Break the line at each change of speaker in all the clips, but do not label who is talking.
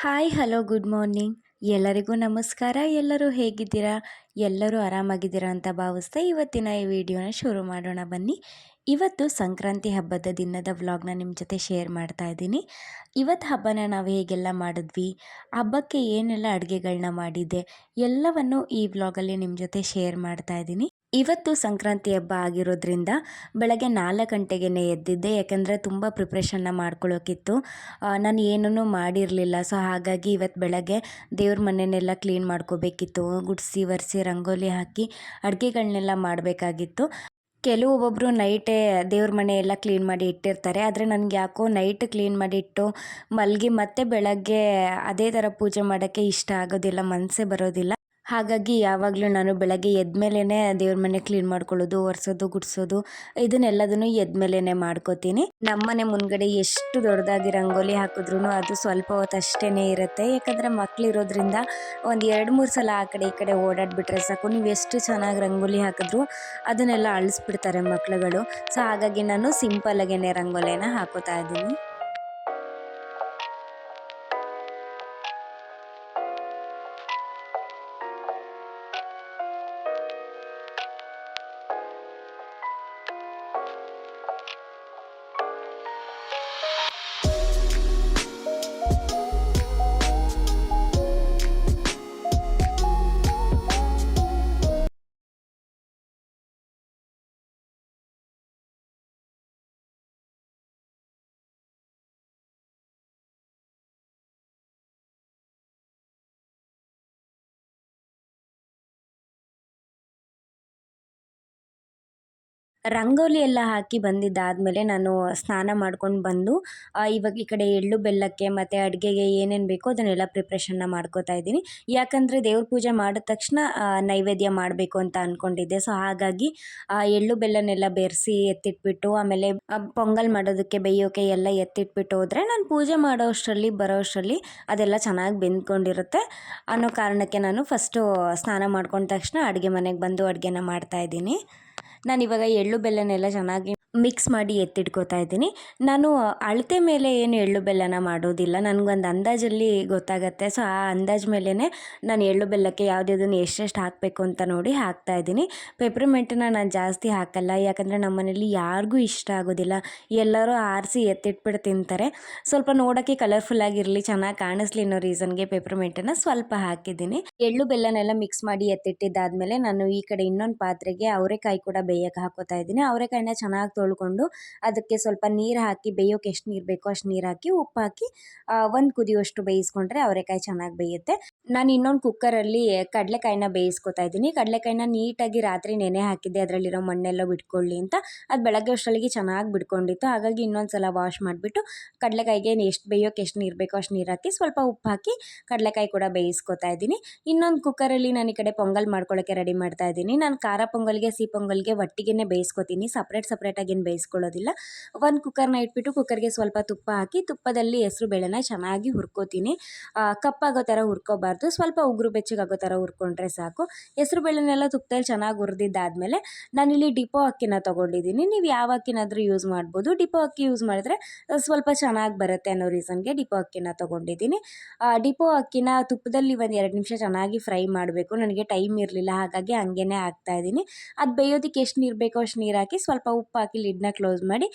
Hi, hello, good morning. ಎಲ್ಲರಿಗೂ ನಮಸ್ಕಾರ. ಎಲ್ಲರೂ ಹೇಗಿದ್ದೀರಾ? ಎಲ್ಲರೂ ಆರಾಮಾಗಿದ್ದೀರಾ ಅಂತ ಭಾವಿಸ್ತಾ ಇವತ್ತಿನ ಈ ವಿಡಿಯೋನ ಶುರು ಮಾಡೋಣ ಬನ್ನಿ. ಇವತ್ತು ಸಂಕ್ರಾಂತಿ ಹಬ್ಬದ ದಿನದ ವ್ಲಾಗ್ನ ನಿಮ್ಮ ಜೊತೆ ಶೇರ್ ಮಾಡ್ತಾ ಇದ್ದೀನಿ. ಇವತ್ತು ಹಬ್ಬನ ನಾವು ಹೇಗೆಲ್ಲ ಮಾಡಿದ್ವಿ, ಹಬ್ಬಕ್ಕೆ ಏನೆಲ್ಲ ಅಡುಗೆಗಳನ್ನ ಮಾಡಿದ್ದೆ, ಎಲ್ಲವನ್ನು ಈ ವ್ಲಾಗಲ್ಲಿ ನಿಮ್ಮ ಜೊತೆ ಶೇರ್ ಮಾಡ್ತಾ ಇದ್ದೀನಿ. ಇವತ್ತು ಸಂಕ್ರಾಂತಿ ಹಬ್ಬ ಆಗಿರೋದ್ರಿಂದ ಬೆಳಗ್ಗೆ ನಾಲ್ಕು ಗಂಟೆಗೆ ಎದ್ದಿದ್ದೆ, ಯಾಕಂದರೆ ತುಂಬ ಪ್ರಿಪ್ರೇಷನ್ನ ಮಾಡ್ಕೊಳ್ಳೋಕ್ಕಿತ್ತು ನಾನು ಏನೂ ಮಾಡಿರಲಿಲ್ಲ. ಸೊ ಹಾಗಾಗಿ ಇವತ್ತು ಬೆಳಗ್ಗೆ ದೇವ್ರ ಮನೆಯನ್ನೆಲ್ಲ ಕ್ಲೀನ್ ಮಾಡ್ಕೋಬೇಕಿತ್ತು. ಗುಡಿಸಿ ಒರೆಸಿ ರಂಗೋಲಿ ಹಾಕಿ ಅಡುಗೆಗಳನ್ನೆಲ್ಲ ಮಾಡಬೇಕಾಗಿತ್ತು. ಕೆಲವೊಬ್ಬೊಬ್ಬರು ನೈಟೇ ದೇವ್ರ ಮನೆ ಎಲ್ಲ ಕ್ಲೀನ್ ಮಾಡಿ ಇಟ್ಟಿರ್ತಾರೆ. ಆದರೆ ನನಗೆ ಯಾಕೋ ನೈಟ್ ಕ್ಲೀನ್ ಮಾಡಿ ಇಟ್ಟು ಮಲಗಿ ಮತ್ತೆ ಬೆಳಗ್ಗೆ ಅದೇ ಥರ ಪೂಜೆ ಮಾಡೋಕ್ಕೆ ಇಷ್ಟ ಆಗೋದಿಲ್ಲ ಮನಸ್ಸೇ ಬರೋದಿಲ್ಲ. ಹಾಗಾಗಿ ಯಾವಾಗಲೂ ನಾನು ಬೆಳಗ್ಗೆ ಎದ್ದ ಮೇಲೇ ದೇವ್ರ ಮನೆ ಕ್ಲೀನ್ ಮಾಡ್ಕೊಳ್ಳೋದು, ಒರೆಸೋದು, ಗುಡಿಸೋದು, ಇದನ್ನೆಲ್ಲದನ್ನು ಎದ್ದ ಮೇಲೇ ಮಾಡ್ಕೋತೀನಿ. ನಮ್ಮನೆ ಮುಂದ್ಗಡೆ ಎಷ್ಟು ದೊಡ್ಡದಾಗಿ ರಂಗೋಲಿ ಹಾಕಿದ್ರು ಅದು ಸ್ವಲ್ಪ ಹೊತ್ತು ಅಷ್ಟೇ ಇರುತ್ತೆ. ಯಾಕಂದರೆ ಮಕ್ಕಳಿರೋದ್ರಿಂದ ಒಂದು ಎರಡು ಮೂರು ಸಲ ಆ ಕಡೆ ಈ ಕಡೆ ಓಡಾಡ್ಬಿಟ್ರೆ ಸಾಕು. ನೀವು ಎಷ್ಟು ಚೆನ್ನಾಗಿ ರಂಗೋಲಿ ಹಾಕಿದ್ರು ಅದನ್ನೆಲ್ಲ ಅಳಿಸ್ಬಿಡ್ತಾರೆ ಮಕ್ಳುಗಳು. ಸೊ ಹಾಗಾಗಿ ನಾನು ಸಿಂಪಲ್ಲಾಗೇ ರಂಗೋಲಿನ ಹಾಕೋತಾ ಇದ್ದೀನಿ. ರಂಗೋಲಿ ಎಲ್ಲ ಹಾಕಿ ಬಂದಿದ್ದಾದಮೇಲೆ ನಾನು ಸ್ನಾನ ಮಾಡ್ಕೊಂಡು ಬಂದು ಇವಾಗ ಈ ಕಡೆ ಎಳ್ಳು ಬೆಲ್ಲಕ್ಕೆ ಮತ್ತು ಅಡುಗೆಗೆ ಏನೇನು ಬೇಕೋ ಅದನ್ನೆಲ್ಲ ಪ್ರಿಪ್ರೇಷನ್ನ ಮಾಡ್ಕೋತಾ ಇದ್ದೀನಿ. ಯಾಕಂದರೆ ದೇವ್ರ ಪೂಜೆ ಮಾಡಿದ ತಕ್ಷಣ ನೈವೇದ್ಯ ಮಾಡಬೇಕು ಅಂತ ಅಂದ್ಕೊಂಡಿದ್ದೆ ಸೊ ಹಾಗಾಗಿ ಎಳ್ಳು ಬೆಲ್ಲನೆಲ್ಲ ಬೆರೆಸಿ ಎತ್ತಿಟ್ಬಿಟ್ಟು, ಆಮೇಲೆ ಪೊಂಗಲ್ ಮಾಡೋದಕ್ಕೆ ಬೇಯೋಕೆ ಎಲ್ಲ ಎತ್ತಿಟ್ಬಿಟ್ಟು ಹೋದರೆ ನಾನು ಪೂಜೆ ಮಾಡೋ ಅಷ್ಟರಲ್ಲಿ ಬರೋ ಅಷ್ಟರಲ್ಲಿ ಅದೆಲ್ಲ ಚೆನ್ನಾಗಿ ಬೆಂದ್ಕೊಂಡಿರುತ್ತೆ. ಅನ್ನೋ ಕಾರಣಕ್ಕೆ ನಾನು ಫಸ್ಟು ಸ್ನಾನ ಮಾಡ್ಕೊಂಡ ತಕ್ಷಣ ಅಡುಗೆ ಮನೆಗೆ ಬಂದು ಅಡುಗೆನ ಮಾಡ್ತಾಯಿದ್ದೀನಿ ನಾನಿವಾಗ ಎಳ್ಳು ಬೆಲ್ಲನೆಲ್ಲ ಚೆನ್ನಾಗಿ ಮಿಕ್ಸ್ ಮಾಡಿ ಎತ್ತಿಟ್ಕೋತಾ ಇದ್ದೀನಿ. ನಾನು ಅಳತೆ ಮೇಲೆ ಏನು ಎಳ್ಳು ಬೆಲ್ಲನ ಮಾಡೋದಿಲ್ಲ. ನನಗೊಂದು ಅಂದಾಜಲ್ಲಿ ಗೊತ್ತಾಗತ್ತೆ. ಸೊ, ಆ ಅಂದಾಜು ಮೇಲೇ ನಾನು ಎಳ್ಳು ಬೆಲ್ಲಕ್ಕೆ ಯಾವುದ್ಯಾವ್ದನ್ನು ಎಷ್ಟೆಷ್ಟು ಹಾಕಬೇಕು ಅಂತ ನೋಡಿ ಹಾಕ್ತಾ ಇದ್ದೀನಿ. ಪೆಪ್ರಿಮೆಂಟನ್ನ ನಾನು ಜಾಸ್ತಿ ಹಾಕಲ್ಲ. ಯಾಕಂದರೆ ನಮ್ಮ ಮನೇಲಿ ಯಾರಿಗೂ ಇಷ್ಟ ಆಗೋದಿಲ್ಲ. ಎಲ್ಲರೂ ಆರಿಸಿ ಎತ್ತಿಟ್ಬಿಟ್ಟು ತಿಂತಾರೆ. ಸ್ವಲ್ಪ ನೋಡೋಕ್ಕೆ ಕಲರ್ಫುಲ್ ಆಗಿರಲಿ, ಚೆನ್ನಾಗಿ ಕಾಣಿಸ್ಲಿ ಅನ್ನೋ ರೀಸನ್ಗೆ ಪೆಪ್ರಿಮೆಂಟನ್ನು ಸ್ವಲ್ಪ ಹಾಕಿದ್ದೀನಿ. ಎಳ್ಳು ಬೆಲ್ಲನೆಲ್ಲ ಮಿಕ್ಸ್ ಮಾಡಿ ಎತ್ತಿಟ್ಟಿದ್ದಾದಮೇಲೆ ನಾನು ಈ ಕಡೆ ಇನ್ನೊಂದು ಪಾತ್ರೆಗೆ ಅವರೆಕಾಯಿ ಕೂಡ ಬೇಯಕ್ಕೆ ಹಾಕೋತಾ ಇದ್ದೀನಿ. ಅವರೆಕಾಯಿನ ಚೆನ್ನಾಗಿ ತೊಳ್ಕೊಂಡು ಅದಕ್ಕೆ ಸ್ವಲ್ಪ ನೀರು ಹಾಕಿ ಬೇಯೋಕೆ ಎಷ್ಟು ನೀರು ಬೇಕೋ ಅಷ್ಟು ನೀರು ಹಾಕಿ ಉಪ್ಪು ಹಾಕಿ ಒಂದು ಕುದಿಯುವಷ್ಟು ಬೇಯಿಸ್ಕೊಂಡ್ರೆ ಅವರೆಕಾಯಿ ಚೆನ್ನಾಗಿ ಬೇಯುತ್ತೆ. ನಾನು ಇನ್ನೊಂದು ಕುಕ್ಕರಲ್ಲಿ ಕಡಲೆಕಾಯಿನ ಬೇಯಿಸ್ಕೊತಾ ಇದ್ದೀನಿ. ಕಡಲೆಕಾಯಿನ ನೀಟಾಗಿ ರಾತ್ರಿ ನೆನೆ ಹಾಕಿದ್ದೆ. ಅದರಲ್ಲಿರೋ ಮಣ್ಣೆಲ್ಲ ಬಿಟ್ಕೊಳ್ಳಿ ಅಂತ. ಅದು ಬೆಳಗ್ಗೆ ಅಷ್ಟರಲ್ಲಿಗೆ ಚೆನ್ನಾಗಿ ಬಿಟ್ಕೊಂಡಿತ್ತು. ಹಾಗಾಗಿ ಇನ್ನೊಂದು ಸಲ ವಾಶ್ ಮಾಡಿಬಿಟ್ಟು ಕಡಲೆಕಾಯಿಗೆ ಎಷ್ಟು ಬೇಯೋಕೆ ಎಷ್ಟು ನೀರು ಬೇಕೋ ಅಷ್ಟು ನೀರು ಹಾಕಿ ಸ್ವಲ್ಪ ಉಪ್ಪು ಹಾಕಿ ಕಡಲೆಕಾಯಿ ಕೂಡ ಬೇಯಿಸ್ಕೊತಾ ಇದ್ದೀನಿ. ಇನ್ನೊಂದು ಕುಕ್ಕರಲ್ಲಿ ನಾನು ಈ ಕಡೆ ಪೊಂಗಲ್ ಮಾಡ್ಕೊಳ್ಳೋಕ್ಕೆ ರೆಡಿ ಮಾಡ್ತಾ ಇದ್ದೀನಿ. ನಾನು ಖಾರ ಪೊಂಗಲ್ಗೆ, ಸಿಹಿ ಪೊಂಗಲ್ಗೆ ಒಟ್ಟಿಗೆ ಬೇಯಿಸ್ಕೊತೀನಿ. ಸಪ್ರೇಟ್ ಸಪ್ರೇಟಾಗಿ ಏನು ಬೇಯಿಸ್ಕೊಳ್ಳೋದಿಲ್ಲ. ಒಂದು ಕುಕ್ಕರ್ನ ಇಟ್ಬಿಟ್ಟು ಕುಕ್ಕರ್ಗೆ ಸ್ವಲ್ಪ ತುಪ್ಪ ಹಾಕಿ, ತುಪ್ಪದಲ್ಲಿ ಹೆಸರು ಬೇಳೆನ ಚೆನ್ನಾಗಿ ಹುರ್ಕೋತೀನಿ. ಕಪ್ಪಾಗೋ ಥರ ಹುರ್ಕೋಬಾರ್ದು. ಸ್ವಲ್ಪ ಉಗುರು ಬೆಚ್ಚಗಾಗೋ ಥರ ಹುರ್ಕೊಂಡ್ರೆ ಸಾಕು. ಹೆಸರು ಬೇಳೆನೆಲ್ಲ ತುಪ್ಪದಲ್ಲಿ ಚೆನ್ನಾಗಿ ಹುರಿದಿದ್ದಾದಮೇಲೆ ನಾನಿಲ್ಲಿ ಡಿಪೋ ಅಕ್ಕಿನ ತೊಗೊಂಡಿದ್ದೀನಿ. ನೀವು ಯಾವ ಅಕ್ಕಿನಾದರೂ ಯೂಸ್ ಮಾಡ್ಬೋದು. ಡಿಪೋ ಅಕ್ಕಿ ಯೂಸ್ ಮಾಡಿದ್ರೆ ಸ್ವಲ್ಪ ಚೆನ್ನಾಗಿ ಬರುತ್ತೆ ಅನ್ನೋ ರೀಸನ್ಗೆ ಡಿಪೋ ಅಕ್ಕಿನ ತೊಗೊಂಡಿದ್ದೀನಿ. ಡಿಪೋ ಅಕ್ಕಿನ ತುಪ್ಪದಲ್ಲಿ ಒಂದು ಎರಡು ನಿಮಿಷ ಚೆನ್ನಾಗಿ ಫ್ರೈ ಮಾಡಬೇಕು. ನನಗೆ ಟೈಮ್ ಇರಲಿಲ್ಲ, ಹಾಗಾಗಿ ಹಂಗೇ ಹಾಕ್ತಾಯಿದ್ದೀನಿ ಅದು ಬೇಯೋದಕ್ಕೆ ಎಷ್ಟು ನೀರು ಬೇಕೋ ಅಷ್ಟು ನೀರು ಹಾಕಿ ಸ್ವಲ್ಪ ಉಪ್ಪು ಹಾಕಿ ಲಿಡ್ನ ಕ್ಲೋಸ್ ಮಾಡಿ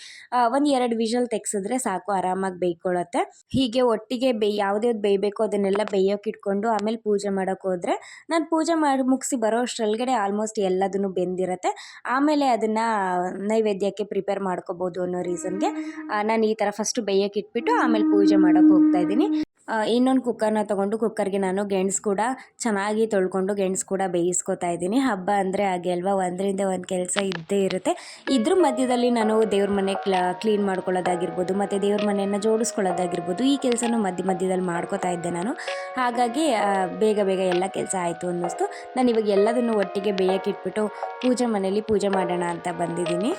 ಒಂದು ಎರಡು ವಿಷಲ್ ತೆಗ್ಸಿದ್ರೆ ಸಾಕು, ಆರಾಮಾಗಿ ಬೇಯ್ಕೊಳ್ಳುತ್ತೆ ಹೀಗೆ ಒಟ್ಟಿಗೆ ಬೇಯ್ ಯಾವ್ದ್ಯಾವ್ದು ಬೇಯಬೇಕು ಅದನ್ನೆಲ್ಲ ಬೇಯೋಕೆ ಇಟ್ಕೊಂಡು ಆಮೇಲೆ ಪೂಜೆ ಮಾಡೋಕೆ ಹೋದರೆ, ನಾನು ಪೂಜೆ ಮಾಡಿ, ಮುಗಿಸಿ ಬರೋ ಅಷ್ಟರೊಳಗಡೆ ಆಲ್ಮೋಸ್ಟ್ ಎಲ್ಲದನ್ನು ಬೆಂದಿರುತ್ತೆ. ಆಮೇಲೆ ಅದನ್ನು ನೈವೇದ್ಯಕ್ಕೆ ಪ್ರಿಪೇರ್ ಮಾಡ್ಕೋಬೋದು ಅನ್ನೋ ರೀಸನ್ಗೆ ನಾನು ಈ ಥರ ಫಸ್ಟು ಬೇಯೋಕೆ ಇಟ್ಬಿಟ್ಟು ಆಮೇಲೆ ಪೂಜೆ ಮಾಡೋಕೆ ಹೋಗ್ತಾ ಇದ್ದೀನಿ. ಇನ್ನೊಂದು ಕುಕ್ಕರ್ನ ತೊಗೊಂಡು ಕುಕ್ಕರ್ಗೆ ನಾನು ಗೆಣಸು ಕೂಡ ಚೆನ್ನಾಗಿ ತೊಳ್ಕೊಂಡು ಗೆಣಸು ಕೂಡ ಬೇಯಿಸ್ಕೊತಾ ಇದ್ದೀನಿ. ಹಬ್ಬ ಅಂದರೆ ಹಾಗೆ ಅಲ್ವಾ? ಒಂದರಿಂದ ಒಂದು ಕೆಲಸ ಇದ್ದೇ ಇರುತ್ತೆ. ಇದ್ರ ಮಧ್ಯದಲ್ಲಿ ನಾನು ದೇವ್ರ ಮನೆ ಕ್ಲಾ ಕ್ಲೀನ್ ಮಾಡ್ಕೊಳ್ಳೋದಾಗಿರ್ಬೋದು, ಮತ್ತು ದೇವ್ರ ಮನೆಯನ್ನು ಜೋಡಿಸ್ಕೊಳ್ಳೋದಾಗಿರ್ಬೋದು, ಈ ಕೆಲಸನೂ ಮಧ್ಯ ಮಧ್ಯದಲ್ಲಿ ಮಾಡ್ಕೋತಾ ಇದ್ದೆ ನಾನು. ಹಾಗಾಗಿ ಬೇಗ ಬೇಗ ಎಲ್ಲ ಕೆಲಸ ಆಯಿತು ಅನ್ನಿಸ್ತು. ನಾನು ಇವಾಗ ಎಲ್ಲದನ್ನು ಒಟ್ಟಿಗೆ ಬೇಯಕ್ಕೆ ಇಟ್ಬಿಟ್ಟು ಪೂಜೆ ಮನೇಲಿ ಪೂಜೆ ಮಾಡೋಣ ಅಂತ ಬಂದಿದ್ದೀನಿ.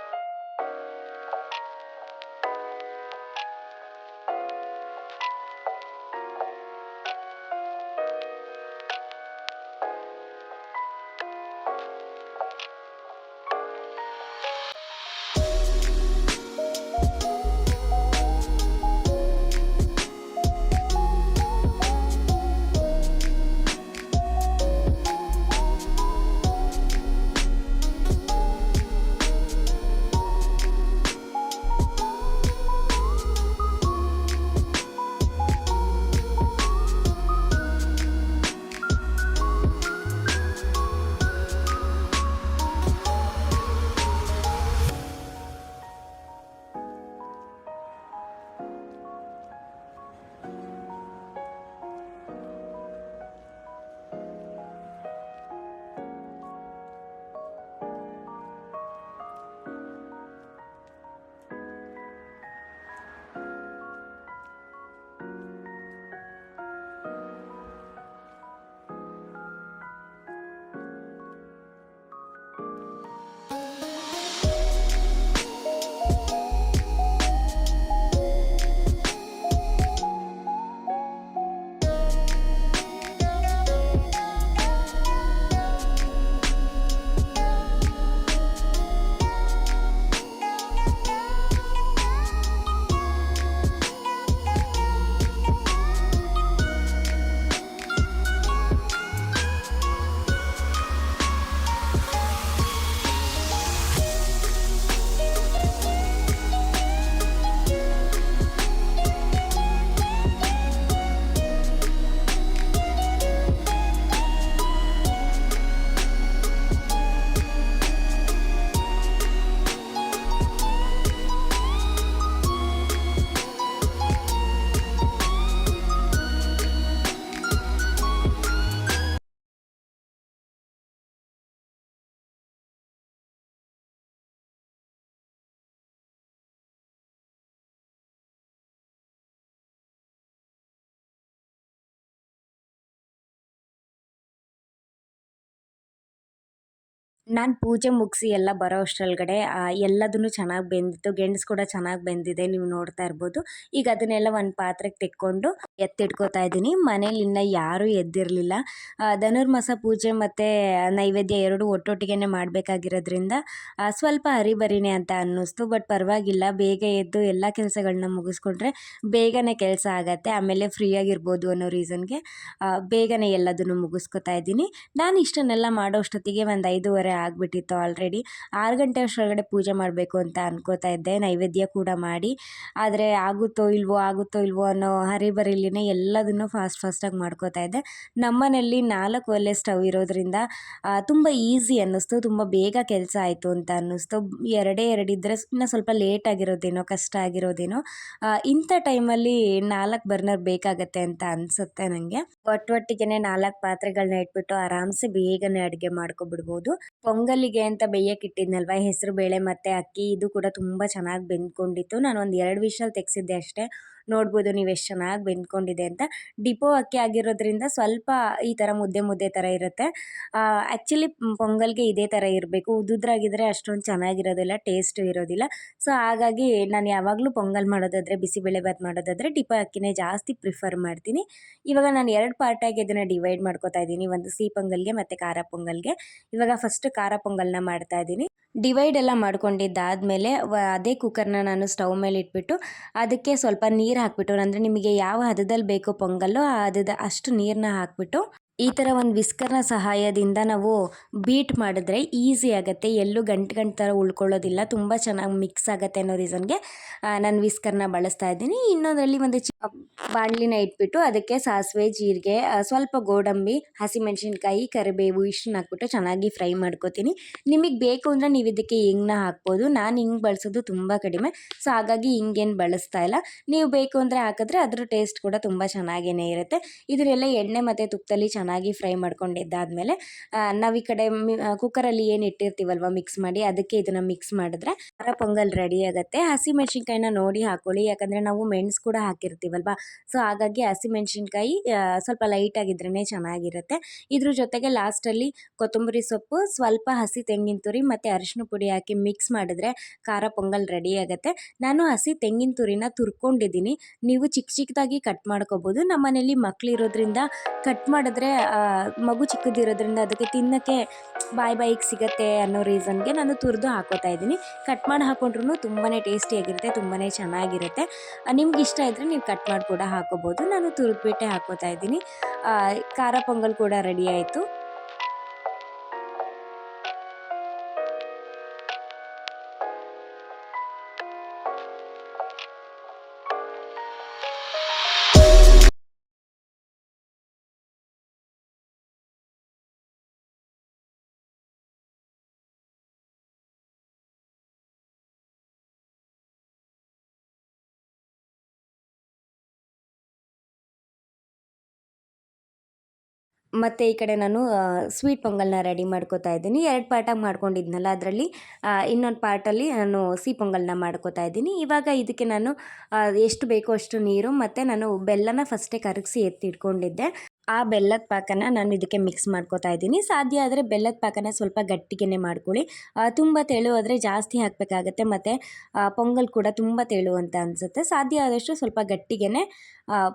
ನಾನು ಪೂಜೆ ಮುಗಿಸಿ ಎಲ್ಲ ಬರೋ ಅಷ್ಟರೊಳಗಡೆ ಎಲ್ಲದನ್ನು ಚೆನ್ನಾಗಿ ಬೆಂದಿತ್ತು. ಗೆಣಸು ಕೂಡ ಚೆನ್ನಾಗಿ ಬೆಂದಿದೆ, ನೀವು ನೋಡ್ತಾ ಇರ್ಬೋದು. ಈಗ ಅದನ್ನೆಲ್ಲ ಒಂದು ಪಾತ್ರೆಗೆ ತೆಕ್ಕೊಂಡು ಎತ್ತಿಟ್ಕೋತಾ ಇದ್ದೀನಿ. ಮನೇಲಿ ಇನ್ನೂ ಯಾರೂ ಎದ್ದಿರಲಿಲ್ಲ. ಧನುರ್ಮಾಸ ಪೂಜೆ ಮತ್ತು ನೈವೇದ್ಯ ಎರಡು ಒಟ್ಟೊಟ್ಟಿಗೆ ಮಾಡಬೇಕಾಗಿರೋದ್ರಿಂದ ಸ್ವಲ್ಪ ಹರಿಬರಿನೇ ಅಂತ ಅನ್ನಿಸ್ತು. ಬಟ್ ಪರವಾಗಿಲ್ಲ, ಬೇಗ ಎದ್ದು ಎಲ್ಲ ಕೆಲಸಗಳನ್ನ ಮುಗಿಸ್ಕೊಂಡ್ರೆ ಬೇಗನೆ ಕೆಲಸ ಆಗತ್ತೆ. ಆಮೇಲೆ ಫ್ರೀಯಾಗಿರ್ಬೋದು ಅನ್ನೋ ರೀಸನ್ಗೆ ಬೇಗನೆ ಎಲ್ಲದನ್ನು ಮುಗಿಸ್ಕೊತಾ ಇದ್ದೀನಿ. ನಾನು ಇಷ್ಟನ್ನೆಲ್ಲ ಮಾಡೋ ಅಷ್ಟೊತ್ತಿಗೆ ಒಂದು ಐದೂವರೆ ಆಗಿಬಿಟ್ಟಿತ್ತು ಆಲ್ರೆಡಿ ಆರು ಗಂಟೆ ಅಷ್ಟರೊಳಗಡೆ ಪೂಜೆ ಮಾಡಬೇಕು ಅಂತ ಅನ್ಕೋತಾ ಇದ್ದೆ. ನೈವೇದ್ಯ ಕೂಡ ಮಾಡಿ. ಆದರೆ ಆಗುತ್ತೋ ಇಲ್ವೋ ಆಗುತ್ತೋ ಇಲ್ವೋ ಅನ್ನೋ ಹರಿಬರಿಲಿನೇ ಎಲ್ಲದನ್ನು ಫಾಸ್ಟ್ ಫಾಸ್ಟಾಗಿ ಮಾಡ್ಕೋತಾ ಇದ್ದೆ. ನಮ್ಮನೆಯಲ್ಲಿ ನಾಲ್ಕು ಒಲೆ ಸ್ಟವ್ ಇರೋದ್ರಿಂದ ತುಂಬ ಈಸಿ ಅನ್ನಿಸ್ತು. ತುಂಬ ಬೇಗ ಕೆಲಸ ಆಯಿತು ಅಂತ ಅನ್ನಿಸ್ತು. ಎರಡೇ ಎರಡಿದ್ರೆ ಇನ್ನೂ ಸ್ವಲ್ಪ ಲೇಟ್ ಆಗಿರೋದೇನೋ, ಕಷ್ಟ ಆಗಿರೋದೇನೋ ಇಂಥ ಟೈಮಲ್ಲಿ ನಾಲ್ಕು ಬರ್ನರ್ ಬೇಕಾಗತ್ತೆ ಅಂತ ಅನಿಸುತ್ತೆ ನನಗೆ ಒಟ್ಟೊಟ್ಟಿಗೆ ನಾಲ್ಕು ಪಾತ್ರೆಗಳನ್ನ ಇಟ್ಬಿಟ್ಟು ಆರಾಮ್ಸೆ ಬೇಗನೆ ಅಡುಗೆ ಮಾಡ್ಕೊಬಿಡ್ಬೋದು. ಪೊಂಗಲಿಗೆ ಅಂತ ಬೇಯಕ್ಕೆ ಇಟ್ಟಿದ್ನಲ್ವ ಹೆಸರು ಬೇಳೆ ಮತ್ತು ಅಕ್ಕಿ, ಇದು ಕೂಡ ತುಂಬ ಚೆನ್ನಾಗಿ ಬೆಂದ್ಕೊಂಡಿತ್ತು. ನಾನು ಒಂದು ಎರಡು ವಿಷಲ್ ತೆಗೆಸಿದ್ದೆ ಅಷ್ಟೇ. ನೋಡ್ಬೋದು ನೀವು ಎಷ್ಟು ಚೆನ್ನಾಗಿ ಬೆಂದ್ಕೊಂಡಿದೆ ಅಂತ. ಡಿಪೋ ಅಕ್ಕಿ ಆಗಿರೋದ್ರಿಂದ ಸ್ವಲ್ಪ ಈ ಥರ ಮುದ್ದೆ ಮುದ್ದೆ ಥರ ಇರುತ್ತೆ. ಆ್ಯಕ್ಚುಲಿ ಪೊಂಗಲ್ಗೆ ಇದೇ ಥರ ಇರಬೇಕು. ಉದುದ್ರಾಗಿದ್ದರೆ ಅಷ್ಟೊಂದು ಚೆನ್ನಾಗಿರೋದಿಲ್ಲ ಟೇಸ್ಟು ಇರೋದಿಲ್ಲ. ಸೊ ಹಾಗಾಗಿ ನಾನು ಯಾವಾಗಲೂ ಪೊಂಗಲ್ ಮಾಡೋದಾದರೆ ಬಿಸಿಬೇಳೆಭಾತ್ ಮಾಡೋದಾದರೆ ಡಿಪೋ ಅಕ್ಕಿನೇ ಜಾಸ್ತಿ ಪ್ರಿಫರ್ ಮಾಡ್ತೀನಿ. ಇವಾಗ ನಾನು ಎರಡು ಪಾರ್ಟಾಗಿ ಇದನ್ನು ಡಿವೈಡ್ ಮಾಡ್ಕೋತಾ ಇದ್ದೀನಿ. ಒಂದು ಸಿಹಿ ಪೊಂಗಲ್ಗೆ ಮತ್ತು ಖಾರ ಪೊಂಗಲ್ಗೆ. ಇವಾಗ ಫಸ್ಟ್ ಖಾರ ಪೊಂಗಲ್ನ ಮಾಡ್ತಾ ಇದ್ದೀನಿ. ಡಿವೈಡ್ ಎಲ್ಲ ಮಾಡ್ಕೊಂಡಿದ್ದಾದಮೇಲೆ ಅದೇ ಕುಕ್ಕರ್ನ ನಾನು ಸ್ಟವ್ ಮೇಲೆ ಇಟ್ಬಿಟ್ಟು ಅದಕ್ಕೆ ಸ್ವಲ್ಪ ನೀರು ಹಾಕ್ಬಿಟ್ಟು ಅಂದರೆ ನಿಮಗೆ ಯಾವ ಹದದಲ್ಲಿ ಬೇಕು ಪೊಂಗಲ್ಲು ಆ ಹದದ ಅಷ್ಟು ನೀರನ್ನ ಹಾಕ್ಬಿಟ್ಟು ಈ ಥರ ಒಂದು ವಿಸ್ಕರ್ನ ಸಹಾಯದಿಂದ ನಾವು ಬೀಟ್ ಮಾಡಿದ್ರೆ ಈಸಿ ಆಗುತ್ತೆ. ಎಲ್ಲೂ ಗಂಟು ಗಂಟು ಥರ ಉಳ್ಕೊಳ್ಳೋದಿಲ್ಲ. ತುಂಬ ಚೆನ್ನಾಗಿ ಮಿಕ್ಸ್ ಆಗುತ್ತೆ ಅನ್ನೋ ರೀಸನ್ಗೆ ನಾನು ವಿಸ್ಕರ್ನ ಬಳಸ್ತಾ ಇದ್ದೀನಿ. ಇನ್ನೊಂದರಲ್ಲಿ ಒಂದು ಚಿ ಬಾಣಲಿನ ಇಟ್ಬಿಟ್ಟು ಅದಕ್ಕೆ ಸಾಸಿವೆ, ಜೀರಿಗೆ ಸ್ವಲ್ಪ ಗೋಡಂಬಿ, ಹಸಿಮೆಣಸಿನ್ಕಾಯಿ, ಕರಿಬೇವು ಇಷ್ಟನ್ನ ಹಾಕ್ಬಿಟ್ಟು ಚೆನ್ನಾಗಿ ಫ್ರೈ ಮಾಡ್ಕೋತೀನಿ. ನಿಮಗೆ ಬೇಕು ಅಂದರೆ ನೀವು ಇದಕ್ಕೆ ಹಿಂಗನ್ನ ಹಾಕ್ಬೋದು. ನಾನು ಹಿಂಗೆ ಬಳಸೋದು ತುಂಬ ಕಡಿಮೆ. ಸೊ, ಹಾಗಾಗಿ ಹಿಂಗೇನು ಬಳಸ್ತಾ ಇಲ್ಲ. ನೀವು ಬೇಕು ಅಂದರೆ ಹಾಕಿದ್ರೆ ಅದರ ಟೇಸ್ಟ್ ಕೂಡ ತುಂಬ ಚೆನ್ನಾಗೇ ಇರುತ್ತೆ. ಇದರೆಲ್ಲ ಎಣ್ಣೆ ಮತ್ತು ತುಪ್ಪದಲ್ಲಿ ಚೆನ್ನಾಗಿ ಫ್ರೈ ಮಾಡ್ಕೊಂಡಿದ್ದಾದಮೇಲೆ ನಾವು ಈ ಕಡೆ ಕುಕ್ಕರಲ್ಲಿ ಏನು ಇಟ್ಟಿರ್ತೀವಲ್ವ ಮಿಕ್ಸ್ ಮಾಡಿ, ಅದಕ್ಕೆ ಇದನ್ನು ಮಿಕ್ಸ್ ಮಾಡಿದ್ರೆ ಖಾರ ಪೊಂಗಲ್ ರೆಡಿ ಆಗುತ್ತೆ. ಹಸಿಮೆಣ್ಸಿನ್ಕಾಯಿನ ನೋಡಿ ಹಾಕೊಳ್ಳಿ, ಯಾಕಂದರೆ ನಾವು ಮೆಣಸು ಕೂಡ ಹಾಕಿರ್ತೀವಲ್ವ? ಸೊ ಹಾಗಾಗಿ ಹಸಿಮೆಣ್ಸಿನ್ಕಾಯಿ ಸ್ವಲ್ಪ ಲೈಟಾಗಿದ್ರೇ ಚೆನ್ನಾಗಿರುತ್ತೆ. ಇದ್ರ ಜೊತೆಗೆ ಲಾಸ್ಟಲ್ಲಿ ಕೊತ್ತಂಬರಿ ಸೊಪ್ಪು, ಸ್ವಲ್ಪ ಹಸಿ ತೆಂಗಿನ ತುರಿ ಮತ್ತು ಅರಿಶಿನ ಪುಡಿ ಹಾಕಿ ಮಿಕ್ಸ್ ಮಾಡಿದ್ರೆ ಖಾರ ಪೊಂಗಲ್ ರೆಡಿ ಆಗುತ್ತೆ. ನಾನು ಹಸಿ ತೆಂಗಿನ ತುರಿನ ತುರ್ಕೊಂಡಿದ್ದೀನಿ. ನೀವು ಚಿಕ್ಕ ಚಿಕ್ಕದಾಗಿ ಕಟ್ ಮಾಡ್ಕೋಬೋದು. ನಮ್ಮ ಮನೇಲಿ ಮಕ್ಕಳಿರೋದ್ರಿಂದ ಕಟ್ ಮಾಡಿದ್ರೆ ಮಗು ಚಿಕ್ಕದಿರೋದ್ರಿಂದ ಅದಕ್ಕೆ ತಿನ್ನೋಕ್ಕೆ ಬಾಯಿ ಬಾಯಿಗೆ ಸಿಗುತ್ತೆ ಅನ್ನೋ ರೀಸನ್ಗೆ ನಾನು ತುರಿದು ಹಾಕೋತಾ ಇದ್ದೀನಿ. ಕಟ್ ಮಾಡಿ ಹಾಕ್ಕೊಂಡ್ರೂ ತುಂಬಾ ಟೇಸ್ಟಿಯಾಗಿರುತ್ತೆ ತುಂಬಾ ಚೆನ್ನಾಗಿರುತ್ತೆ. ನಿಮ್ಗೆ ಇಷ್ಟ ಇದ್ದರೆ ನೀವು ಕಟ್ ಮಾಡಿ ಕೂಡ ಹಾಕೋಬೋದು. ನಾನು ತುರಿದ್ಬಿಟ್ಟೆ ಹಾಕೋತಾ ಇದ್ದೀನಿ. ಖಾರ ಪೊಂಗಲ್ ಕೂಡ ರೆಡಿ ಆಯಿತು. ಮತ್ತು ಈ ಕಡೆ ನಾನು ಸ್ವೀಟ್ ಪೊಂಗಲ್ನ ರೆಡಿ ಮಾಡ್ಕೋತಾ ಇದ್ದೀನಿ. ಎರಡು ಪಾರ್ಟಾಗಿ ಮಾಡ್ಕೊಂಡಿದ್ನಲ್ಲ ಅದರಲ್ಲಿ ಇನ್ನೊಂದು ಪಾರ್ಟಲ್ಲಿ ನಾನು ಸಿ ಪೊಂಗಲ್ನ ಮಾಡ್ಕೋತಾ ಇದ್ದೀನಿ. ಇವಾಗ ಇದಕ್ಕೆ ನಾನು ಎಷ್ಟು ಬೇಕೋ ಅಷ್ಟು ನೀರು ಮತ್ತು ನಾನು ಬೆಲ್ಲನ ಫಸ್ಟೇ ಕರಗಿಸಿ ಎತ್ತಿಟ್ಕೊಂಡಿದ್ದೆ. ಆ ಬೆಲ್ಲದ ಪಾಕನ ನಾನು ಇದಕ್ಕೆ ಮಿಕ್ಸ್ ಮಾಡ್ಕೋತಾ ಇದ್ದೀನಿ. ಸಾಧ್ಯ ಆದರೆ ಬೆಲ್ಲದ ಪಾಕನ ಸ್ವಲ್ಪ ಗಟ್ಟಿಗೆನೆ ಮಾಡ್ಕೊಳ್ಳಿ. ತುಂಬ ತೆಳು ಆದರೆ ಜಾಸ್ತಿ ಹಾಕಬೇಕಾಗತ್ತೆ ಮತ್ತು ಪೊಂಗಲ್ ಕೂಡ ತುಂಬ ತೆಳು ಅಂತ ಅನಿಸುತ್ತೆ. ಸಾಧ್ಯ ಆದಷ್ಟು ಸ್ವಲ್ಪ ಗಟ್ಟಿಗೆನೆ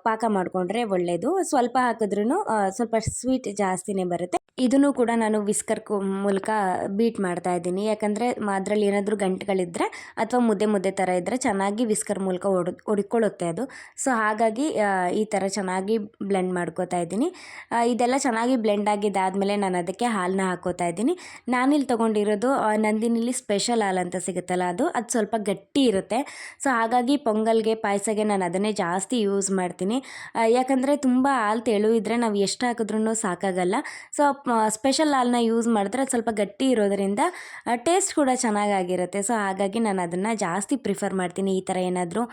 ಪಾಕ ಮಾಡಿಕೊಂಡ್ರೆ ಒಳ್ಳೆಯದು ಸ್ವಲ್ಪ ಹಾಕಿದ್ರೂ ಸ್ವಲ್ಪ ಸ್ವೀಟ್ ಜಾಸ್ತಿನೇ ಬರುತ್ತೆ. ಇದನ್ನು ಕೂಡ ನಾನು ವಿಸ್ಕರ್ ಮೂಲಕ ಬೀಟ್ ಮಾಡ್ತಾ ಇದ್ದೀನಿ. ಯಾಕಂದರೆ ಅದರಲ್ಲಿ ಏನಾದರೂ ಗಂಟುಗಳಿದ್ದರೆ ಅಥವಾ ಮುದ್ದೆ ಮುದ್ದೆ ಥರ ಇದ್ದರೆ ಚೆನ್ನಾಗಿ ವಿಸ್ಕರ್ ಮೂಲಕ ಒಡ್, ಒಡ್ಕೊಳ್ಳುತ್ತೆ ಅದು. ಸೊ ಹಾಗಾಗಿ ಈ ಥರ ಚೆನ್ನಾಗಿ ಬ್ಲೆಂಡ್ ಮಾಡ್ಕೋತಾ ಇದ್ದೀನಿ. ಇದೆಲ್ಲ ಚೆನ್ನಾಗಿ ಬ್ಲೆಂಡ್ ಆಗಿದ್ದಾದಮೇಲೆ ನಾನು ಅದಕ್ಕೆ ಹಾಲನ್ನ ಹಾಕೋತಾ ಇದ್ದೀನಿ. ನಾನಿಲ್ಲಿ ತೊಗೊಂಡಿರೋದು ನಂದಿನಿಲಿ ಸ್ಪೆಷಲ್ ಹಾಲು ಅಂತ ಸಿಗುತ್ತಲ್ಲ ಅದು ಅದು ಸ್ವಲ್ಪ ಗಟ್ಟಿ ಇರುತ್ತೆ. ಸೊ ಹಾಗಾಗಿ ಪೊಂಗಲ್ಗೆ, ಪಾಯಸಗೆ ನಾನು ಅದನ್ನೇ ಜಾಸ್ತಿ ಯೂಸ್ ಮಾಡ್ತೀನಿ. ಯಾಕಂದರೆ ತುಂಬ ಹಾಲು ತೆಳು ಇದ್ದರೆ ನಾವು ಎಷ್ಟು ಹಾಕಿದ್ರೂ ಸಾಕಾಗಲ್ಲ. ಸೊ ಸ್ಪೆಷಲ್ ಹಾಲನ್ನ ಯೂಸ್ ಮಾಡಿದ್ರೆ ಸ್ವಲ್ಪ ಗಟ್ಟಿ ಇರೋದರಿಂದ ಟೇಸ್ಟ್ ಕೂಡ ಚೆನ್ನಾಗಾಗಿರುತ್ತೆ. ಸೊ ಹಾಗಾಗಿ ನಾನು ಅದನ್ನು ಜಾಸ್ತಿ ಪ್ರಿಫರ್ ಮಾಡ್ತೀನಿ. ಈ ಥರ ಏನಾದರೂ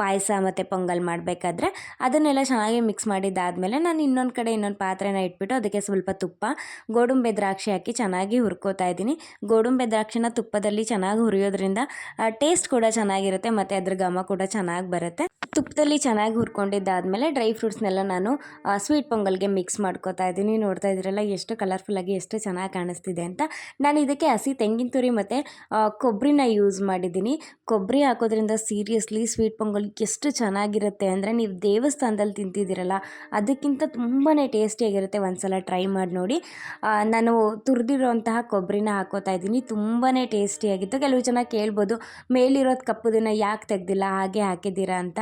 ಪಾಯಸ ಮತ್ತು ಪೊಂಗಲ್ ಮಾಡಬೇಕಾದ್ರೆ ಅದನ್ನೆಲ್ಲ ಚೆನ್ನಾಗಿ ಮಿಕ್ಸ್ ಮಾಡಿದ್ದಾದಮೇಲೆ ನಾನು ಇನ್ನೊಂದು ಕಡೆ ಇನ್ನೊಂದು ಪಾತ್ರೆನ ಇಟ್ಬಿಟ್ಟು ಅದಕ್ಕೆ ಸ್ವಲ್ಪ ತುಪ್ಪ, ಗೋಡಂಬೆ ದ್ರಾಕ್ಷಿ ಹಾಕಿ ಚೆನ್ನಾಗಿ ಹುರ್ಕೋತಾ ಇದ್ದೀನಿ. ಗೋಡಂಬೆ ದ್ರಾಕ್ಷಿನ ತುಪ್ಪದಲ್ಲಿ ಚೆನ್ನಾಗಿ ಹುರಿಯೋದ್ರಿಂದ ಟೇಸ್ಟ್ ಕೂಡ ಚೆನ್ನಾಗಿರುತ್ತೆ ಮತ್ತು ಅದ್ರ ಘಮ ಕೂಡ ಚೆನ್ನಾಗಿ ಬರುತ್ತೆ. ತುಪ್ಪದಲ್ಲಿ ಚೆನ್ನಾಗಿ ಹುರ್ಕೊಂಡಿದ್ದಾದಮೇಲೆ ಡ್ರೈ ಫ್ರೂಟ್ಸ್ನೆಲ್ಲ ನಾನು ಸ್ವೀಟ್ ಪೊಂಗಲ್ಗೆ ಮಿಕ್ಸ್ ಮಾಡ್ಕೋತಾ ಇದ್ದೀನಿ. ನೋಡ್ತಾ ಇದ್ದೀರಲ್ಲ? ಎಷ್ಟು ಕಲರ್ಫುಲ್ಲಾಗಿ, ಎಷ್ಟು ಚೆನ್ನಾಗಿ ಕಾಣಿಸ್ತಿದೆ ಅಂತ ನಾನು ಇದಕ್ಕೆ ಹಸಿ ತೆಂಗಿನ ತುರಿ ಮತ್ತು ಕೊಬ್ಬರಿನ ಯೂಸ್ ಮಾಡಿದ್ದೀನಿ. ಕೊಬ್ಬರಿ ಹಾಕೋದ್ರಿಂದ ಸೀರಿಯಸ್ಲಿ ಸ್ವೀಟ್ ಪೊಂಗಲ್ ಎಷ್ಟು ಚೆನ್ನಾಗಿರುತ್ತೆ ಅಂದರೆ ನೀವು ದೇವಸ್ಥಾನದಲ್ಲಿ ತಿಂತಿದ್ದೀರಲ್ಲ, ಅದಕ್ಕಿಂತ ತುಂಬಾ ಟೇಸ್ಟಿಯಾಗಿರುತ್ತೆ. ಒಂದ್ಸಲ ಟ್ರೈ ಮಾಡಿ ನೋಡಿ. ನಾನು ತುರಿದಿರುವಂತಹ ಕೊಬ್ಬರಿನ ಹಾಕೋತಾ ಇದ್ದೀನಿ. ತುಂಬಾ ಟೇಸ್ಟಿಯಾಗಿತ್ತು. ಕೆಲವು ಜನ ಕೇಳ್ಬೋದು, ಮೇಲಿರೋದು ಕಪ್ಪುದನ್ನು ಯಾಕೆ ತೆಗ್ದಿಲ್ಲ, ಹಾಗೆ ಹಾಕಿದ್ದೀರಾ ಅಂತ.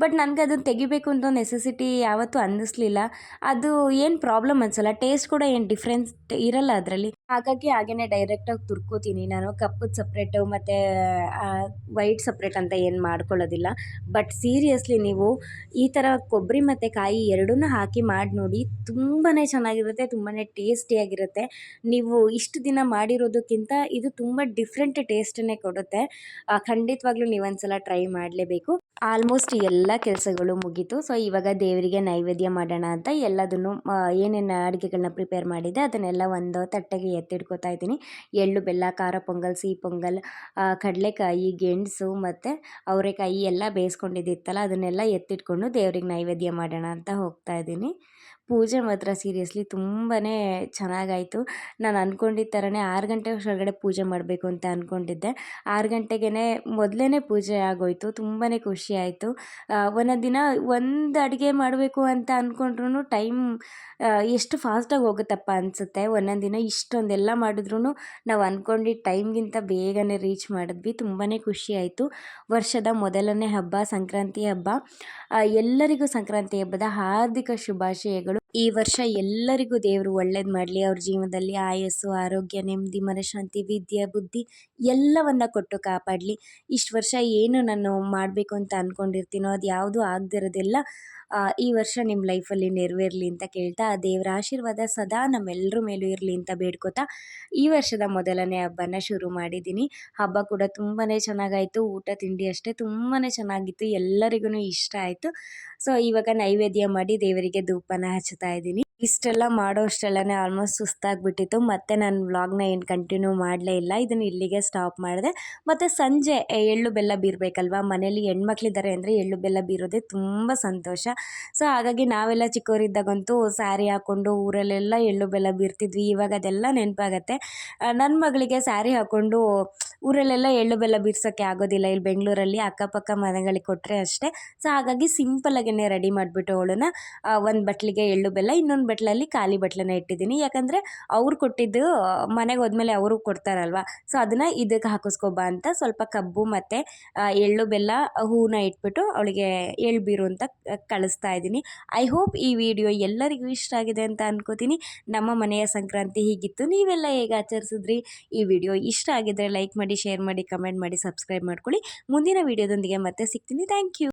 ಬಟ್ ನನಗೆ ಅದನ್ನು ತೆಗಿಬೇಕು ಅಂತ ನೆಸೆಸಿಟಿ ಯಾವತ್ತೂ ಅನ್ನಿಸ್ಲಿಲ್ಲ. ಅದು ಏನು ಪ್ರಾಬ್ಲಮ್ ಅನ್ಸಲ್ಲ ಟೇಸ್ಟ್ ಕೂಡ ಏನು ಡಿಫ್ರೆನ್ಸ್ ಇರಲ್ಲ ಅದರಲ್ಲಿ. ಹಾಗಾಗಿ ಹಾಗೇ ಡೈರೆಕ್ಟಾಗಿ ತುರ್ಕೋತೀನಿ. ನಾನು ಕಪ್ಪದು ಸಪ್ರೇಟು ಮತ್ತು ವೈಟ್ ಸಪ್ರೇಟ್ ಅಂತ ಏನು ಮಾಡ್ಕೊಳ್ಳೋದಿಲ್ಲ. ಬಟ್ ಸೀರಿಯಸ್ಲಿ ನೀವು ಈ ಥರ ಕೊಬ್ಬರಿ ಮತ್ತು ಕಾಯಿ ಎರಡನ್ನೂ ಹಾಕಿ ಮಾಡಿ ನೋಡಿ ತುಂಬಾ ಚೆನ್ನಾಗಿರುತ್ತೆ ತುಂಬಾ ಟೇಸ್ಟಿಯಾಗಿರುತ್ತೆ ನೀವು ಇಷ್ಟು ದಿನ ಮಾಡಿರೋದಕ್ಕಿಂತ ಇದು ತುಂಬ ಡಿಫ್ರೆಂಟ್ ಟೇಸ್ಟನ್ನೇ ಕೊಡುತ್ತೆ. ಖಂಡಿತವಾಗ್ಲೂ ನೀವು ಒಂದ್ಸಲ ಟ್ರೈ ಮಾಡಲೇಬೇಕು. ಆಲ್ಮೋಸ್ಟ್ ಎಲ್ಲ ಕೆಲಸಗಳು ಮುಗೀತು. ಸೊ ಇವಾಗ ದೇವರಿಗೆ ನೈವೇದ್ಯ ಮಾಡೋಣ ಅಂತ ಎಲ್ಲದನ್ನು ಏನೇನು ಅಡುಗೆಗಳನ್ನ ಪ್ರಿಪೇರ್ ಮಾಡಿದೆ ಅದನ್ನೆಲ್ಲ ಒಂದು ತಟ್ಟೆಗೆ ಎತ್ತಿಡ್ಕೊತಾ ಇದ್ದೀನಿ. ಎಳ್ಳು, ಬೆಲ್ಲ, ಖಾರ, ಪೊಂಗಲ್, ಸಿಹಿ ಪೊಂಗಲ್ ಕಡಲೆಕಾಯಿ, ಗೆಣಸು ಮತ್ತು ಅವರೆಕಾಯಿ ಎಲ್ಲ ಬೇಯಿಸ್ಕೊಂಡಿದ್ದಿತ್ತಲ್ಲ, ಅದನ್ನೆಲ್ಲ ಎತ್ತಿಟ್ಕೊಂಡು ದೇವ್ರಿಗೆ ನೈವೇದ್ಯ ಮಾಡೋಣ ಅಂತ ಹೋಗ್ತಾ ಇದ್ದೀನಿ. ಪೂಜೆ ಮಾತ್ರ ಸೀರಿಯಸ್ಲಿ ತುಂಬಾ ಚೆನ್ನಾಗಾಯಿತು. ನಾನು ಅಂದ್ಕೊಂಡಿದ್ದ ಥರನೇ ಆರು ಗಂಟೆ ಒಳಗಡೆ ಪೂಜೆ ಮಾಡಬೇಕು ಅಂತ ಅಂದ್ಕೊಂಡಿದ್ದೆ ಆರು ಗಂಟೆಗೇ ಮೊದಲೇ ಪೂಜೆ ಆಗೋಯಿತು ತುಂಬಾ ಖುಷಿ ಆಯಿತು. ಒಂದೊಂದು ದಿನ ಒಂದು ಅಡುಗೆ ಮಾಡಬೇಕು ಅಂತ ಅಂದ್ಕೊಂಡ್ರೂ ಟೈಮ್ ಎಷ್ಟು ಫಾಸ್ಟಾಗಿ ಹೋಗುತ್ತಪ್ಪ ಅನಿಸುತ್ತೆ. ಒಂದೊಂದು ದಿನ ಇಷ್ಟೊಂದೆಲ್ಲ ಮಾಡಿದ್ರೂ ನಾವು ಅಂದ್ಕೊಂಡಿದ್ದ ಟೈಮ್ಗಿಂತ ಬೇಗನೆ ರೀಚ್ ಮಾಡಿದ್ವಿ. ತುಂಬಾ ಖುಷಿ ಆಯಿತು. ವರ್ಷದ ಮೊದಲನೇ ಹಬ್ಬ, ಸಂಕ್ರಾಂತಿ ಹಬ್ಬ. ಎಲ್ಲರಿಗೂ ಸಂಕ್ರಾಂತಿ ಹಬ್ಬದ ಹಾರ್ದಿಕ ಶುಭಾಶಯಗಳು. ಈ ವರ್ಷ ಎಲ್ಲರಿಗೂ ದೇವರು ಒಳ್ಳೇದು ಮಾಡಲಿ. ಅವ್ರ ಜೀವನದಲ್ಲಿ ಆಯಸ್ಸು, ಆರೋಗ್ಯ, ನೆಮ್ಮದಿ, ಮನಃಶಾಂತಿ, ವಿದ್ಯೆ, ಬುದ್ಧಿ ಎಲ್ಲವನ್ನ ಕೊಟ್ಟು ಕಾಪಾಡಲಿ. ಇಷ್ಟು ವರ್ಷ ಏನು ನಾನು ಮಾಡಬೇಕು ಅಂತ ಅಂದ್ಕೊಂಡಿರ್ತೀನೋ ಅದು ಯಾವುದೂ ಆಗದಿರೋದೆಲ್ಲ. ಈ ವರ್ಷ ನಿಮ್ಮ ಲೈಫಲ್ಲಿ ನೆರವೇರಲಿ ಅಂತ ಕೇಳ್ತಾ, ದೇವರ ಆಶೀರ್ವಾದ ಸದಾ ನಮ್ಮೆಲ್ಲರ ಮೇಲೂ ಇರಲಿ ಅಂತ ಬೇಡ್ಕೋತಾ, ಈ ವರ್ಷದ ಮೊದಲನೇ ಹಬ್ಬನ ಶುರು ಮಾಡಿದ್ದೀನಿ. ಹಬ್ಬ ಕೂಡ ತುಂಬಾ ಚೆನ್ನಾಗಾಯಿತು, ಊಟ, ತಿಂಡಿ ಅಷ್ಟೇ ತುಂಬಾ ಚೆನ್ನಾಗಿತ್ತು ಎಲ್ಲರಿಗೂ ಇಷ್ಟ ಆಯಿತು. ಸೊ, ಇವಾಗ ನೈವೇದ್ಯ ಮಾಡಿ ದೇವರಿಗೆ ಧೂಪನ ಹಚ್ಚುತ್ತಾ ಇದ್ದೀನಿ. ಇಷ್ಟೆಲ್ಲ ಮಾಡೋ ಅಷ್ಟೆಲ್ಲನೇ ಆಲ್ಮೋಸ್ಟ್ ಸುಸ್ತಾಗ್ಬಿಟ್ಟಿತ್ತು, ಮತ್ತೆ ನಾನು ವ್ಲಾಗ್ನ ಏನು ಕಂಟಿನ್ಯೂ ಮಾಡಲೇ ಇಲ್ಲ, ಇದನ್ನು ಇಲ್ಲಿಗೆ ಸ್ಟಾಪ್ ಮಾಡಿದೆ. ಮತ್ತು ಸಂಜೆ ಎಳ್ಳು ಬೆಲ್ಲ ಬೀರಬೇಕಲ್ವಾ, ಮನೇಲಿ ಹೆಣ್ಮಕ್ಳಿದ್ದಾರೆ ಅಂದರೆ ಎಳ್ಳು ಬೆಲ್ಲ ಬೀರೋದೇ ತುಂಬ ಸಂತೋಷ. ಸೊ ಹಾಗಾಗಿ ನಾವೆಲ್ಲ ಚಿಕ್ಕವರಿದ್ದಾಗಂತೂ ಸ್ಯಾರಿ ಹಾಕ್ಕೊಂಡು ಊರಲ್ಲೆಲ್ಲ ಎಳ್ಳು ಬೆಲ್ಲ ಬೀರ್ತಿದ್ವಿ. ಇವಾಗ ಅದೆಲ್ಲ ನೆನಪಾಗತ್ತೆ. ನನ್ನ ಮಗಳಿಗೆ ಸ್ಯಾರಿ ಹಾಕ್ಕೊಂಡು ಊರಲ್ಲೆಲ್ಲ ಎಳ್ಳು ಬೆಲ್ಲ ಬೀರ್ಸೋಕ್ಕೆ ಆಗೋದಿಲ್ಲ. ಇಲ್ಲಿ ಬೆಂಗಳೂರಲ್ಲಿ ಅಕ್ಕಪಕ್ಕ ಮನೆಗಳಿಗೆ ಕೊಟ್ಟರೆ ಅಷ್ಟೇ. ಸೊ ಹಾಗಾಗಿ ಸಿಂಪಲಾಗೇ ರೆಡಿ ಮಾಡಿಬಿಟ್ಟು ಅವಳನ್ನ ಒಂದು ಬಟ್ಲಿಗೆ ಎಳ್ಳು ಬೆಲ್ಲ, ಇನ್ನೊಂದು ಬಟ್ಲಲ್ಲಿ ಖಾಲಿ ಬಟ್ಲನ್ನ ಇಟ್ಟಿದ್ದೀನಿ. ಯಾಕಂದರೆ ಅವ್ರು ಕೊಟ್ಟಿದ್ದು ಮನೆಗೆ ಹೋದ್ಮೇಲೆ ಅವರು ಕೊಡ್ತಾರಲ್ವ? ಸೊ ಅದನ್ನು ಇದಕ್ಕೆ ಹಾಕಿಸ್ಕೊಬಾ ಅಂತ ಸ್ವಲ್ಪ ಕಬ್ಬು ಮತ್ತು ಎಳ್ಳು ಬೆಲ್ಲ ಹೂವನ್ನ ಇಟ್ಬಿಟ್ಟು ಅವಳಿಗೆ ಎಳ್ಳು ಬೀರು ಅಂತ ಕಳಿಸ್ತಾ ಇದ್ದೀನಿ. ಐ ಹೋಪ್ ಈ ವಿಡಿಯೋ ಎಲ್ಲರಿಗೂ ಇಷ್ಟ ಆಗಿದೆ ಅಂತ ಅನ್ಕೋತೀನಿ. ನಮ್ಮ ಮನೆಯ ಸಂಕ್ರಾಂತಿ ಹೀಗಿತ್ತು. ನೀವೆಲ್ಲ ಹೇಗೆ ಆಚರಿಸಿದ್ರಿ? ಈ ವಿಡಿಯೋ ಇಷ್ಟ ಆಗಿದ್ರೆ ಲೈಕ್ ಮಾಡಿ ಶೇರ್ ಮಾಡಿ ಕಮೆಂಟ್ ಮಾಡಿ ಸಬ್ಸ್ಕ್ರೈಬ್ ಮಾಡ್ಕೊಳ್ಳಿ. ಮುಂದಿನ ವಿಡಿಯೋದೊಂದಿಗೆ ಮತ್ತೆ ಸಿಗ್ತೀನಿ. Thank you